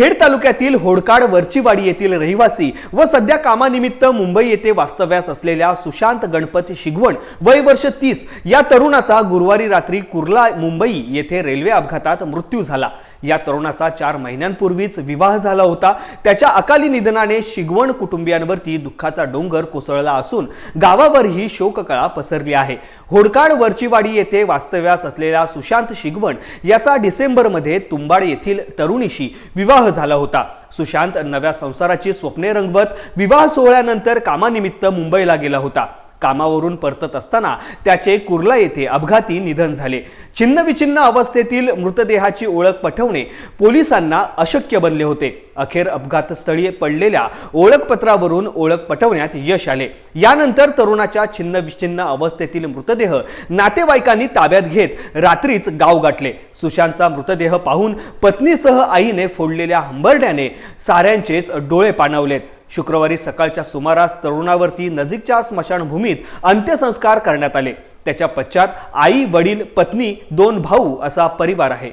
खेड तालुक्यातील होडकाड वरचीवाडी येथील रहिवासी व सध्या कामानिमित्त मुंबई येथे वास्तव्यास असलेल्या सुशांत गणपत शिगवण वय वर्ष तीस या तरुणाचा गुरुवारी रात्री कुर्ला मुंबई येथे रेल्वे अपघातात मृत्यू झाला. या तरुणाचा चार महिन्यांपूर्वीच विवाह झाला होता. त्याच्या अकाली निधनाने शिगवण कुटुंबियांवरती दुःखाचा डोंगर कोसळला असून गावावरही शोककळा पसरली आहे. होडकाड वरचीवाडी येथे वास्तव्यास असलेल्या सुशांत शिगवण याचा डिसेंबरमध्ये तुंबाड येथील तरुणीशी विवाह झाला होता. सुशांत नव्या संसाराची स्वप्ने रंगवत विवाह सोहळ्यानंतर कामानिमित्त मुंबईला गेला होता. कामावरून परतत असताना त्याचे कुर्ला येथे अपघाती निधन झाले. छिन्नविछिन्न अवस्थेतील मृतदेहाची ओळख पटवणे पोलिसांना अशक्य बनले होते. अखेर अपघातस्थळी पडलेल्या ओळखपत्रावरून ओळख पटवण्यात यश आले. यानंतर तरुणाच्या छिन्नविछिन्न अवस्थेतील मृतदेह नातेवाईकांनी ताब्यात घेत रात्रीच गाव गाठले. सुशांतचा मृतदेह पाहून पत्नीसह आईने फोडलेल्या हंबरड्याने साऱ्यांचेच डोळे पाणावलेत. शुक्रवारी सकाळच्या सुमारास तरुणावरती नजीकच्या स्मशानभूमीत अंत्यसंस्कार करण्यात आले. त्याच्या पश्चात आई वडील पत्नी दोन भाऊ असा परिवार आहे.